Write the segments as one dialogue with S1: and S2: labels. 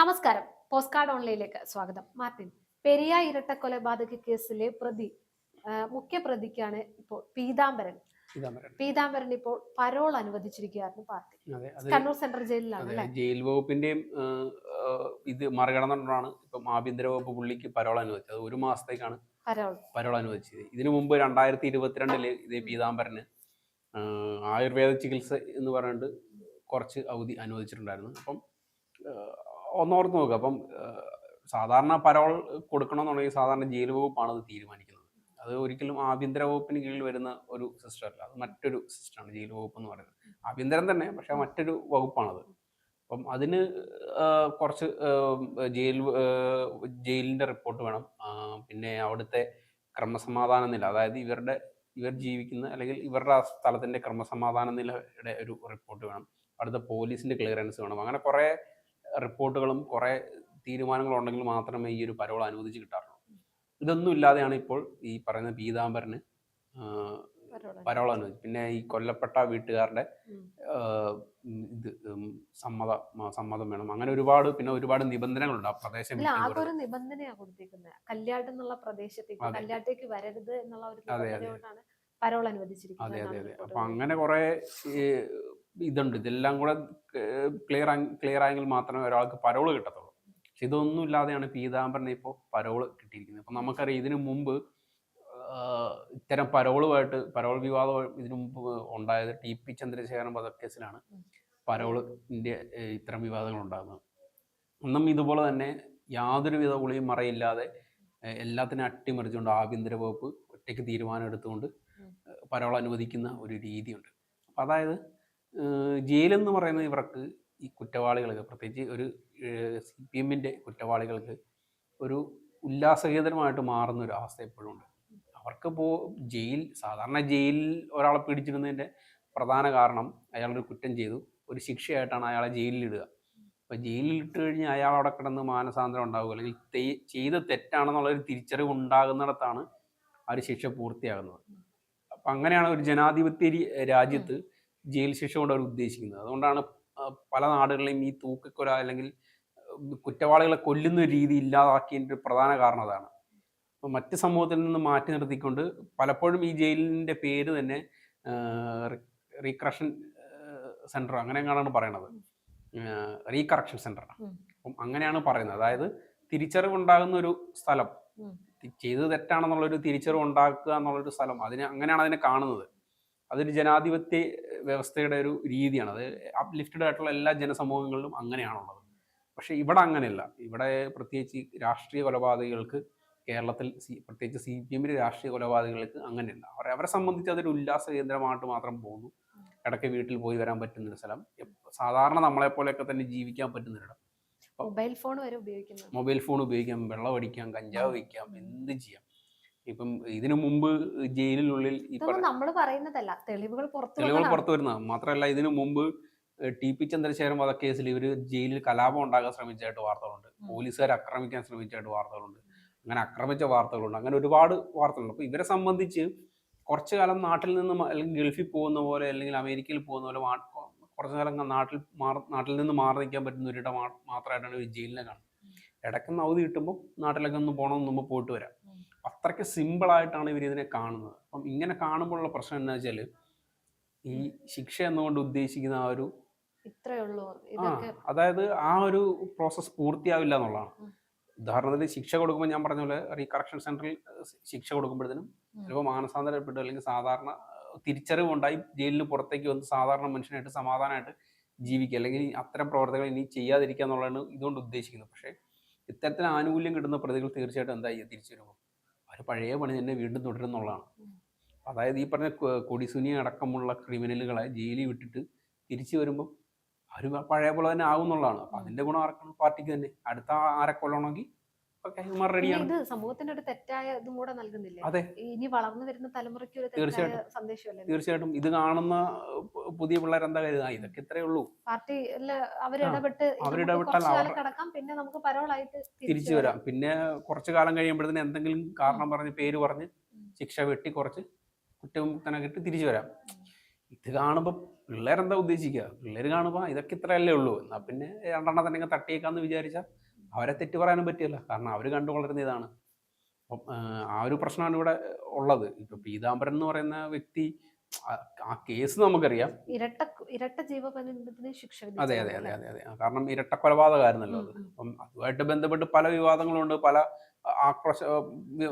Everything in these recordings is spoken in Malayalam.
S1: നമസ്കാരം. പോസ്റ്റ് കാർഡ് ഓൺലൈനിലേക്ക് സ്വാഗതം. മാർട്ടിൻ പെരിയ ഇരട്ട കൊലപാതക കേസിലെ പ്രതി ആ, മുഖ്യ പ്രതിക്കാണ് ഇപ്പോൾ പീതാംബരൻ. പീതാംബരൻ. ഇപ്പോൾ പരോൾ അനുവദിച്ചിരിക്കുകയായിരുന്നു പാർട്ടി. കണ്ണൂർ സെൻട്രൽ ജയിലിലാണ്
S2: ജയിൽ വകുപ്പിന്റെയും ഇത് മറികടന്നുകൊണ്ടാണ് ഇപ്പം ആഭ്യന്തര വകുപ്പ് പുള്ളിക്ക് പരോൾ അനുവദിച്ചത്. ഒരു മാസത്തേക്കാണ്
S1: പരോൾ.
S2: അനുവദിച്ചത്. ഇതിനു മുമ്പ് രണ്ടായിരത്തി ഇരുപത്തിരണ്ടിൽ ഇതേ പീതാംബരന് ആയുർവേദ ചികിത്സ എന്ന് പറഞ്ഞിട്ട് കുറച്ച് അവധി അനുവദിച്ചിട്ടുണ്ടായിരുന്നു. അപ്പം ഒന്നോർത്ത് നോക്കുക അപ്പം സാധാരണ പരോൾ കൊടുക്കണമെന്നുണ്ടെങ്കിൽ സാധാരണ ജയിൽ വകുപ്പാണ് അത് തീരുമാനിക്കുന്നത്. അത് ഒരിക്കലും ആഭ്യന്തര വകുപ്പിന് കീഴിൽ വരുന്ന ഒരു സിസ്റ്റം അല്ല അത് മറ്റൊരു സിസ്റ്റമാണ് ജയിൽ വകുപ്പ് എന്ന് പറയുന്നത്. ആഭ്യന്തരം തന്നെ പക്ഷെ മറ്റൊരു വകുപ്പാണത്. അപ്പം അതിന് കുറച്ച് ജയിൽ ജയിലിന്റെ റിപ്പോർട്ട് വേണം. പിന്നെ അവിടുത്തെ ക്രമസമാധാന നില. അതായത് ഇവരുടെ ഇവർ ജീവിക്കുന്ന അല്ലെങ്കിൽ ഇവരുടെ ആ സ്ഥലത്തിന്റെ ക്രമസമാധാന നിലയുടെ ഒരു റിപ്പോർട്ട് വേണം. അവിടുത്തെ പോലീസിന്റെ ക്ലിയറൻസ് വേണം. അങ്ങനെ കുറേ റിപ്പോർട്ടുകളും കുറേ തീരുമാനങ്ങളും ഉണ്ടെങ്കിൽ മാത്രമേ ഈ ഒരു പരോൾ അനുവദിച്ച് കിട്ടാറുള്ളൂ. ഇതൊന്നും ഇല്ലാതെയാണ് ഇപ്പോൾ ഈ പറയുന്ന പീതാംബരന്
S1: പരോൾ
S2: അനുവദിച്ചു പിന്നെ ഈ കൊല്ലപ്പെട്ട വീട്ടുകാരുടെ ഇത് സമ്മത സമ്മതം വേണം. അങ്ങനെ ഒരുപാട് പിന്നെ ഒരുപാട് നിബന്ധനകളുണ്ട് ആ പ്രദേശം
S1: ഒരു നിബന്ധനയാണ് കൊടുത്തിരിക്കുന്നത് കല്യാട്ട് എന്നുള്ള പ്രദേശത്തേക്ക്
S2: അതെ.
S1: കല്യാട്ടേക്ക് വരരുത് എന്നുള്ള ഒരു
S2: അതെ, അതെ.
S1: പരോൾ
S2: അതെ
S1: അനുവദിച്ചിരിക്കുന്നത്
S2: അതെ അതെ
S1: report
S2: അപ്പൊ അങ്ങനെ കുറെ ഇതുണ്ട് ഇതെല്ലാം കൂടെ ക്ലിയർ ക്ലിയർ ആയെങ്കിൽ മാത്രമേ ഒരാൾക്ക് പരോൾ കിട്ടത്തുള്ളൂ പക്ഷെ ഇതൊന്നും ഇല്ലാതെയാണ് പീതാംബരനെ ഇപ്പോൾ പരോൾ കിട്ടിയിരിക്കുന്നത് അപ്പം നമുക്കറിയാം ഇതിനു മുമ്പ് ഇത്തരം പരോളുമായിട്ട് പരോൾ വിവാദം ഇതിനു മുമ്പ് ഉണ്ടായത് ടി പി ചന്ദ്രശേഖരൻ വധക്കേസിലാണ്. പരോളിന്റെ ഇത്തരം വിവാദങ്ങൾ ഉണ്ടാകുന്നത് ഒന്നും ഇതുപോലെ തന്നെ യാതൊരു വിധ ഒളിയും മറയില്ലാതെ എല്ലാത്തിനും അട്ടിമറിച്ചുകൊണ്ട് ആഭ്യന്തര വകുപ്പ് ഒറ്റയ്ക്ക് തീരുമാനം എടുത്തുകൊണ്ട്. പരോൾ അനുവദിക്കുന്ന ഒരു രീതിയുണ്ട് അപ്പം അതായത് ജയിലെന്ന് പറയുന്നത് ഇവർക്ക് ഈ കുറ്റവാളികൾക്ക് പ്രത്യേകിച്ച് ഒരു സി പി എമ്മിന്റെ കുറ്റവാളികൾക്ക് ഒരു ഉല്ലാസകേന്ദ്രമായിട്ട് മാറുന്ന ഒരു അവസ്ഥ എപ്പോഴും ഉണ്ട്. അവർക്ക് ഇപ്പോൾ ജയിൽ സാധാരണ ജയിലിൽ ഒരാളെ പിടിച്ചിരുന്നതിന്റെ പ്രധാന കാരണം അയാളൊരു കുറ്റം ചെയ്തു. ഒരു ശിക്ഷയായിട്ടാണ് അയാളെ ജയിലിലിടുക. അപ്പോൾ ജയിലിൽ ഇട്ട് കഴിഞ്ഞാൽ അയാൾ അവിടെ കിടന്ന് മാനസാന്തരം ഉണ്ടാവുക അല്ലെങ്കിൽ ചെയ്ത തെറ്റാണെന്നുള്ളൊരു തിരിച്ചറിവ് ഉണ്ടാകുന്നിടത്താണ് ആ ഒരു ശിക്ഷ പൂർത്തിയാകുന്നത്. അപ്പം അങ്ങനെയാണ് ഒരു ജനാധിപത്യ രാജ്യത്ത് ജയിൽ ശിക്ഷ കൊണ്ട് അവർ ഉദ്ദേശിക്കുന്നത്. അതുകൊണ്ടാണ് പല നാടുകളിലും ഈ തൂക്കക്കൊല അല്ലെങ്കിൽ കുറ്റവാളികളെ കൊല്ലുന്ന ഒരു രീതി ഇല്ലാതാക്കിയതിന്റെ ഒരു പ്രധാന കാരണം അതാണ്. അപ്പോൾ മറ്റ് സമൂഹത്തിൽ നിന്ന് മാറ്റി നിർത്തിക്കൊണ്ട് പലപ്പോഴും ഈ ജയിലിന്റെ പേര് തന്നെ റീക്രഷൻ സെന്റർ അങ്ങനെയാണ് എങ്ങനെയാണ് പറയണത് റീകറക്ഷൻ
S1: സെന്റർ.
S2: അപ്പം അങ്ങനെയാണ് പറയുന്നത്. അതായത് തിരിച്ചറിവുണ്ടാകുന്ന ഒരു സ്ഥലം ചെയ്തത് തെറ്റാണെന്നുള്ളൊരു തിരിച്ചറിവ് ഉണ്ടാക്കുക എന്നുള്ളൊരു സ്ഥലം. അതിനെ അങ്ങനെയാണ് അതിനെ കാണുന്നത്. അതൊരു ജനാധിപത്യ വ്യവസ്ഥയുടെ ഒരു രീതിയാണ്. അത് അപ്ലിഫ്റ്റഡ് ആയിട്ടുള്ള എല്ലാ ജനസമൂഹങ്ങളിലും അങ്ങനെയാണുള്ളത്. പക്ഷേ ഇവിടെ അങ്ങനെയല്ല. ഇവിടെ പ്രത്യേകിച്ച് രാഷ്ട്രീയ കൊലപാതകങ്ങൾക്ക് കേരളത്തിൽ സി പ്രത്യേകിച്ച് സി പി എമ്മിന്റെ രാഷ്ട്രീയ കൊലപാതകങ്ങൾക്ക് അങ്ങനെയല്ല. അവർ അവരെ സംബന്ധിച്ച് അതൊരു ഉല്ലാസ കേന്ദ്രമായിട്ട് മാത്രം പോകുന്നു. ഇടയ്ക്ക് വീട്ടിൽ പോയി വരാൻ പറ്റുന്നൊരു സ്ഥലം. സാധാരണ സാധാരണ നമ്മളെപ്പോലെയൊക്കെ തന്നെ ജീവിക്കാൻ പറ്റുന്നൊരിടം.
S1: മൊബൈൽ ഫോൺ വരെ ഉപയോഗിക്കുന്നു.
S2: മൊബൈൽ ഫോൺ ഉപയോഗിക്കാം വെള്ളം അടിക്കാം കഞ്ചാവ് വയ്ക്കാം എന്ത് ചെയ്യാം? ഇപ്പം ഇതിനു മുമ്പ് ജയിലിനുള്ളിൽ ഈ
S1: ഇതൊന്നും
S2: പറഞ്ഞ
S1: നമ്മൾ പറയുന്നതല്ല. തെളിവുകൾ പുറത്തു
S2: തെളിവുകൾ
S1: വന്നതാണ്.
S2: പുറത്തു വരുന്നതാണ് മാത്രമല്ല ഇതിനു മുമ്പ് ഏഹ്, ടി പി ചന്ദ്രശേഖരൻ വധക്കേസിൽ ഇവർ ജയിലിൽ കലാപം ഉണ്ടാക്കാൻ ശ്രമിച്ചതായിട്ട് വാർത്തകളുണ്ട്. പോലീസുകാർ ആക്രമിക്കാൻ ശ്രമിച്ചതായിട്ട് വാർത്തകളുണ്ട്. അങ്ങനെ ആക്രമിച്ച വാർത്തകളുണ്ട്. അങ്ങനെ ഒരുപാട് വാർത്തകളുണ്ട്. അപ്പോൾ ഇവരെ സംബന്ധിച്ച് കുറച്ചു കാലം നാട്ടിൽ നിന്ന് മ- അല്ലെങ്കിൽ ഗൾഫിൽ പോകുന്ന പോലെ അല്ലെങ്കിൽ അമേരിക്കയിൽ പോകുന്ന പോലെ മാ- കുറച്ചു കാലം നാട്ടിൽ മാറി നാട്ടിൽ നിന്ന് മാറി നിൽക്കാൻ പറ്റുന്ന ഒരിടം മാ- മാത്രമായിട്ടാണ് ജയിലിനെ കാണുന്നത്. ഇടയ്ക്കൊന്ന് അവധി കിട്ടുമ്പോൾ നാട്ടിലൊക്കെ ഒന്ന് പോകണം നമ്മൾ പോയിട്ട് വരാം. അത്രയ്ക്ക് സിമ്പിളായിട്ടാണ് ഇവർ ഇതിനെ കാണുന്നത്. അപ്പം ഇങ്ങനെ കാണുമ്പോഴുള്ള പ്രശ്നം എന്താ വെച്ചാൽ ഈ ശിക്ഷ എന്നുകൊണ്ട് ഉദ്ദേശിക്കുന്ന ആ ഒരു ആ അതായത് ആ ഒരു പ്രോസസ്സ് പൂർത്തിയാവില്ല എന്നുള്ളതാണ്. ഉദാഹരണത്തിന് ശിക്ഷ കൊടുക്കുമ്പോൾ ഞാൻ പറഞ്ഞ പോലെ റീകറക്ഷൻ സെന്ററിൽ ശിക്ഷ കൊടുക്കുമ്പോഴത്തേനും. ചിലപ്പോൾ മാനസാന്തരപ്പെട്ടു അല്ലെങ്കിൽ സാധാരണ തിരിച്ചറിവുണ്ടായി ജയിലിന് പുറത്തേക്ക് വന്ന് സാധാരണ മനുഷ്യനായിട്ട് സമാധാനമായിട്ട് ജീവിക്കുക. അല്ലെങ്കിൽ അത്തരം പ്രവർത്തനങ്ങൾ ഇനി ചെയ്യാതിരിക്കുക എന്നുള്ളതാണ് ഇതുകൊണ്ട് ഉദ്ദേശിക്കുന്നത്. പക്ഷേ ഇത്തരത്തിൽ ആനുകൂല്യം കിട്ടുന്ന പ്രതികൾ തീർച്ചയായിട്ടും എന്താ ചെയ്യുക തിരിച്ചു വരുമ്പോൾ പഴയ പണി തന്നെ വീണ്ടും തുടരുന്നുള്ളതാണ്. അതായത് ഈ പറഞ്ഞ കൊടിസുനി അടക്കമുള്ള ക്രിമിനലുകളെ ജയിലിൽ വിട്ടിട്ട് തിരിച്ചു വരുമ്പോൾ അവർ പഴയ പോലെ തന്നെ ആകുന്നുള്ളതാണ് അപ്പം അതിന്റെ ഗുണം ആർക്കാണ്? പാർട്ടിക്ക് തന്നെ. അടുത്ത ആരെ കൊല്ലണമെങ്കിൽ
S1: ഇത് സമൂഹത്തിന് ഒരു തെറ്റായ ഇതും കൂടെ നൽകുന്നില്ലേ? ഇനി വളർന്നു വരുന്ന തലമുറയ്ക്ക് ഒരു തെറ്റായ
S2: തീർച്ചയായിട്ടും.
S1: സന്ദേശമല്ലേ?
S2: തീർച്ചയായിട്ടും. ഇത് കാണുന്ന പുതിയ പിള്ളേർ എന്താ കരുതാ ഇതൊക്കെ ഇത്രേ ഉള്ളൂ.
S1: പാർട്ടി
S2: ആ,
S1: അവരിടപെട്ട് കിടക്കാം പിന്നെ നമുക്ക് പരോളായിട്ട്
S2: തിരിച്ചു വരാം. പിന്നെ കുറച്ചു കാലം കഴിയുമ്പോഴത്തേന് എന്തെങ്കിലും കാരണം പറഞ്ഞ് പേര് പറഞ്ഞ്. ശിക്ഷ വെട്ടി കുറച്ച് കുറ്റമുക്തനാക്കിയിട്ട് തിരിച്ചു വരാം. ഇത് കാണുമ്പോൾ പിള്ളേരെന്താ ഉദ്ദേശിക്കുക? പിള്ളേർ കാണുമ്പോൾ ഇതൊക്കെ ഇത്രയല്ലേ ഉള്ളൂ. എന്നാ പിന്നെ രണ്ടെണ്ണം തന്നെ തട്ടിയേക്കാന്ന് വിചാരിച്ചാൽ അവരെ തെറ്റ് പറയാനും പറ്റില്ല കാരണം അവർ കണ്ടു വളരുന്ന ഇതാണ്. അപ്പം ആ, ഒരു പ്രശ്നമാണ് ഇവിടെ ഉള്ളത്. ഇപ്പൊ പീതാംബരൻ എന്ന് പറയുന്ന വ്യക്തി ആ- കേസ് നമുക്കറിയാം.
S1: ഇരട്ട ഇരട്ട ജീവപര്യന്തത്തിന് ശിക്ഷ
S2: അതെ അതെ അതെ അതെ അതെ. കാരണം ഇരട്ട കൊലപാതകമായിരുന്നല്ലോ അത്. അപ്പം അതുമായിട്ട് ബന്ധപ്പെട്ട് പല വിവാദങ്ങളുണ്ട്. പല ആക്രോശ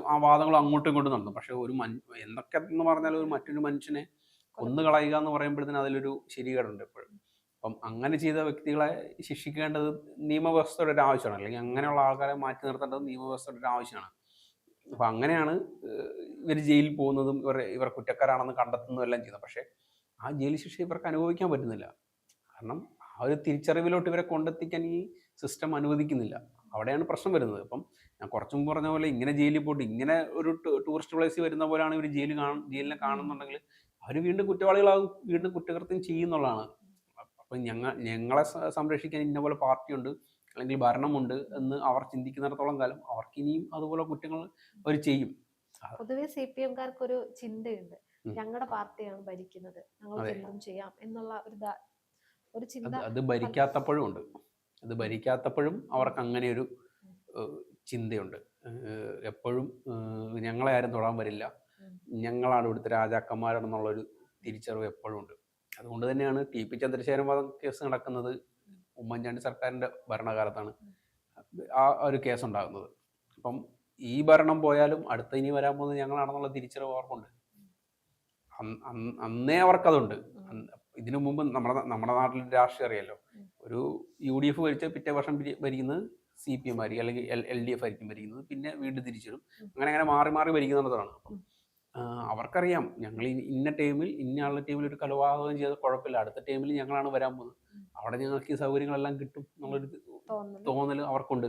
S2: ആ വാദങ്ങളും അങ്ങോട്ടും ഇങ്ങോട്ടും നടന്നു. പക്ഷെ ഒരു മൻ എന്തൊക്കെ എന്ന് പറഞ്ഞാൽ ഒരു മറ്റൊരു മനുഷ്യനെ കൊന്നു കളയുക എന്ന് പറയുമ്പോഴത്തേന് അതിലൊരു ശരികേടുണ്ട് എപ്പോഴും. അപ്പം അങ്ങനെ ചെയ്ത വ്യക്തികളെ ശിക്ഷിക്കേണ്ടത് നിയമവ്യവസ്ഥയുടെ ഒരു ആവശ്യമാണ്. അല്ലെങ്കിൽ അങ്ങനെയുള്ള ആൾക്കാരെ മാറ്റി നിർത്തേണ്ടത് നിയമവ്യവസ്ഥയുടെ ഒരു ആവശ്യമാണ്. അപ്പം അങ്ങനെയാണ് ഇവർ ജയിലിൽ പോകുന്നതും ഇവർ ഇവർ കുറ്റക്കാരാണെന്ന് കണ്ടെത്തുന്നതും എല്ലാം ചെയ്യുന്നത്. പക്ഷേ ആ ജയിൽ ശിക്ഷ ഇവർക്ക് അനുഭവിക്കാൻ പറ്റുന്നില്ല. കാരണം ആ ഒരു തിരിച്ചറിവിലോട്ട് ഇവരെ കൊണ്ടെത്തിക്കാൻ ഈ സിസ്റ്റം അനുവദിക്കുന്നില്ല. അവിടെയാണ് പ്രശ്നം വരുന്നത്. അപ്പം ഞാൻ കുറച്ചും പറഞ്ഞ പോലെ ഇങ്ങനെ ജയിലിൽ പോയിട്ട് ഇങ്ങനെ ഒരു ടൂറിസ്റ്റ് പ്ലേസിൽ വരുന്ന പോലെയാണ് ഇവർ ജയിൽ കാണും ജയിലിനെ കാണുന്നുണ്ടെങ്കിൽ അവർ വീണ്ടും കുറ്റവാളികളാകും വീണ്ടും കുറ്റകൃത്യം ചെയ്യുന്നുള്ളതാണ്. അപ്പം ഞങ്ങൾ ഞങ്ങളെ സംരക്ഷിക്കാൻ ഇന്നപോലെ പാർട്ടിയുണ്ട് അല്ലെങ്കിൽ ഭരണമുണ്ട് എന്ന് അവർ ചിന്തിക്കുന്നിടത്തോളം കാലം അവർക്ക് ഇനിയും അതുപോലെ കുറ്റങ്ങൾ അവർ ചെയ്യും.
S1: പൊതുവെ സി പി എംകാർക്ക് ഒരു ചിന്തയുണ്ട്. ഞങ്ങളുടെ പാർട്ടിയാണ് ഭരിക്കുന്നത്. ഞങ്ങൾക്ക്
S2: അതെ.
S1: എന്തും ചെയ്യാം എന്നുള്ള ഒരു ഒരു ചിന്ത
S2: അത് ഭരിക്കാത്തപ്പോഴും ഉണ്ട്. അത് ഭരിക്കാത്തപ്പോഴും അവർക്ക് അങ്ങനെ ഒരു ചിന്തയുണ്ട്. എപ്പോഴും ഞങ്ങളെ ആരും തൊടാൻ വരില്ല. ഞങ്ങളാണ് ഇവിടുത്തെ രാജാക്കന്മാരാണെന്നുള്ളൊരു തിരിച്ചറിവ് എപ്പോഴും ഉണ്ട്. അതുകൊണ്ട് തന്നെയാണ് ടി പി ചന്ദ്രശേഖരൻ വധ കേസ് നടക്കുന്നത് ഉമ്മൻചാണ്ടി സർക്കാരിന്റെ ഭരണകാലത്താണ്. ആ ഒരു കേസ് ഉണ്ടാകുന്നത്. അപ്പം ഈ ഭരണം പോയാലും അടുത്ത ഇനി വരാൻ പോകുന്നത് ഞങ്ങളാണെന്നുള്ള തിരിച്ചറിവ് അവർക്കുണ്ട്. അന്ന് അവർക്കതുണ്ട്. ഇതിനു മുമ്പ് നമ്മുടെ നമ്മുടെ നാട്ടിൽ രാഷ്ട്രീയം അറിയാലോ? ഒരു യു ഡി എഫ് ഭരിച്ച പിറ്റേ വർഷം ഭരി- ഭരിക്കുന്നത് സി പി എം ആയിരിക്കും. അല്ലെങ്കിൽ എൽ ഡി എഫ് ആയിരിക്കും ഭരിക്കുന്നത്. പിന്നെ വീണ്ടും തിരിച്ചിടും. അങ്ങനെ അങ്ങനെ മാറി മാറി ഭരിക്കുന്നുള്ളതാണ് അപ്പം അവർക്കറിയാം. ഞങ്ങൾ ഇന്ന ടൈമിൽ ഇന്ന ആളുടെ ടീമിൽ ഒരു കൊലപാതകം ചെയ്ത കുഴപ്പമില്ല. അടുത്ത ടൈമിൽ ഞങ്ങളാണ് വരാൻ പോകുന്നത്. അവിടെ ഞങ്ങൾക്ക് ഈ സൗകര്യങ്ങളെല്ലാം കിട്ടും എന്നുള്ളൊരു തോന്നൽ അവർക്കുണ്ട്.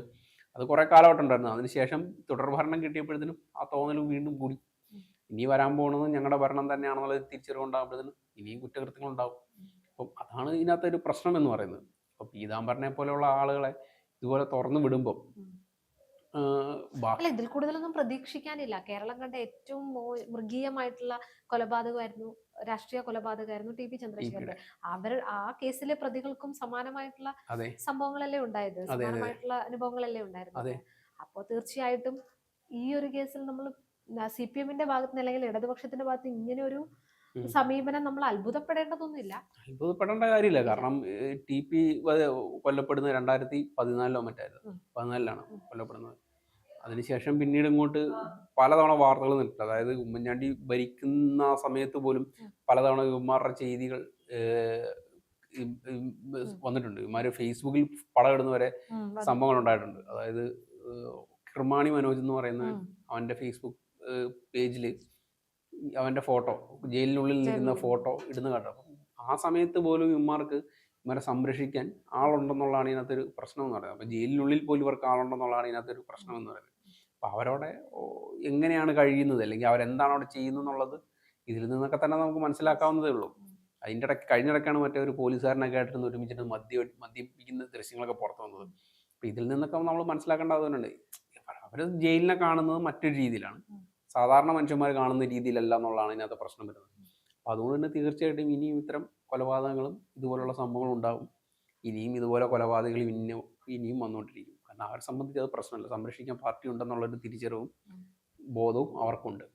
S2: അത് കുറെ കാലഘട്ടം ഉണ്ടായിരുന്നു അതിനുശേഷം തുടർഭരണം കിട്ടിയപ്പോഴത്തേനും ആ തോന്നലും വീണ്ടും കൂടി. ഇനി വരാൻ പോകുന്നത് ഞങ്ങളുടെ ഭരണം തന്നെയാണെന്നുള്ള തിരിച്ചറിവ് ഉണ്ടാകുമ്പോഴത്തേനും ഇനിയും കുറ്റകൃത്യങ്ങൾ ഉണ്ടാവും. അപ്പം അതാണ് ഇതിനകത്ത് ഒരു പ്രശ്നം എന്ന് പറയുന്നത്. അപ്പം പീതാംബരനെ പോലെയുള്ള ആളുകളെ ഇതുപോലെ തുറന്നു വിടുമ്പം
S1: അല്ല ഇതിൽ കൂടുതലൊന്നും പ്രതീക്ഷിക്കാനില്ല കേരളം കണ്ട ഏറ്റവും മൃഗീയമായിട്ടുള്ള കൊലപാതകമായിരുന്നു രാഷ്ട്രീയ കൊലപാതകമായിരുന്നു ടി പി ചന്ദ്രശേഖരൻ അവർ ആ കേസിലെ പ്രതികൾക്കും സമാനമായിട്ടുള്ള സംഭവങ്ങളല്ലേ ഉണ്ടായത്. സമാനമായിട്ടുള്ള അനുഭവങ്ങളല്ലേ ഉണ്ടായിരുന്നത്
S2: അതെ.
S1: അപ്പോൾ തീർച്ചയായിട്ടും ഈ ഒരു കേസിൽ നമ്മൾ സി പി എമ്മിന്റെ ഭാഗത്ത് നിന്ന് അല്ലെങ്കിൽ ഇടതുപക്ഷത്തിന്റെ ഭാഗത്ത് ഇങ്ങനെ ഒരു. സമീപനം നമ്മൾ അത്ഭുതപ്പെടേണ്ടതൊന്നുമില്ല.
S2: അത്ഭുതപ്പെടേണ്ട കാര്യമില്ല. കാരണം ടി പി കൊല്ലപ്പെടുന്നത് രണ്ടായിരത്തി പതിനാലിലോ മറ്റായിരുന്നു പതിനാലിലാണ് കൊല്ലപ്പെടുന്നത്. അതിനുശേഷം പിന്നീട് ഇങ്ങോട്ട് പലതവണ വാർത്തകൾ നിന്നിട്ടുണ്ട് അതായത് ഉമ്മൻചാണ്ടി ഭരിക്കുന്ന ആ സമയത്ത് പോലും പലതവണ ഇവന്മാരുടെ ചെയ്തികൾ വന്നിട്ടുണ്ട്. ഇവന്മാര് ഫേസ്ബുക്കിൽ പടം വരെ സംഭവങ്ങൾ ഉണ്ടായിട്ടുണ്ട് അതായത് കിർമാണി മനോജ് എന്ന് പറയുന്ന അവന്റെ ഫേസ്ബുക്ക് പേജിൽ അവന്റെ ഫോട്ടോ ജയിലിനുള്ളിൽ നിൽക്കുന്ന. ഫോട്ടോ ഇടുന്ന കണ്ടു? ആ സമയത്ത് പോലും ഇവന്മാർക്ക് ഇവരെ സംരക്ഷിക്കാൻ ആളുണ്ടെന്നുള്ളതാണ് ഇതിനകത്തൊരു പ്രശ്നം എന്ന് പറയുന്നത്. അപ്പോൾ ജയിലിനുള്ളിൽ പോലും ഇവർക്ക് ആളുണ്ടെന്നുള്ളതാണ് ഇതിനകത്തൊരു പ്രശ്നം എന്ന് പറയുന്നത്. അപ്പോൾ അവരവിടെ എങ്ങനെയാണ് കഴിയുന്നത്? അല്ലെങ്കിൽ അവരെന്താണ് അവിടെ ചെയ്യുന്നതെന്നുള്ളത് ഇതിൽ നിന്നൊക്കെ തന്നെ നമുക്ക് മനസ്സിലാക്കാവുന്നതേ ഉള്ളൂ. അതിന്റെ ഇടയ്ക്ക് കഴിഞ്ഞിടയ്ക്കാണ് മറ്റേ ഒരു പോലീസുകാരനൊക്കെ ആയിട്ട് ഒരുമിച്ചിട്ട് മദ്യ മദ്യപിക്കുന്ന ദൃശ്യങ്ങളൊക്കെ പുറത്തു വന്നത്. അപ്പം ഇതിൽ നിന്നൊക്കെ നമ്മൾ മനസ്സിലാക്കേണ്ടതുണ്ട് അവർ ജയിലിനെ കാണുന്നത് മറ്റൊരു രീതിയിലാണ്. സാധാരണ മനുഷ്യന്മാർ കാണുന്ന രീതിയിലല്ല എന്നുള്ളതാണ് ഇതിനകത്ത് പ്രശ്നം വരുന്നത്. അപ്പോൾ അതുകൊണ്ട് തന്നെ തീർച്ചയായിട്ടും ഇനിയും ഇത്തരം കൊലപാതകങ്ങളും ഇതുപോലുള്ള സംഭവങ്ങളും ഉണ്ടാകും ഇനിയും ഇതുപോലെ കൊലപാതകങ്ങൾ ഇനിയും ഇനിയും വന്നുകൊണ്ടിരിക്കും കാരണം അവരെ സംബന്ധിച്ച് അത് പ്രശ്നമല്ല. സംരക്ഷിക്കാൻ പാർട്ടി ഉണ്ടെന്നുള്ളൊരു തിരിച്ചറിവും. ബോധവും അവർക്കുണ്ട്.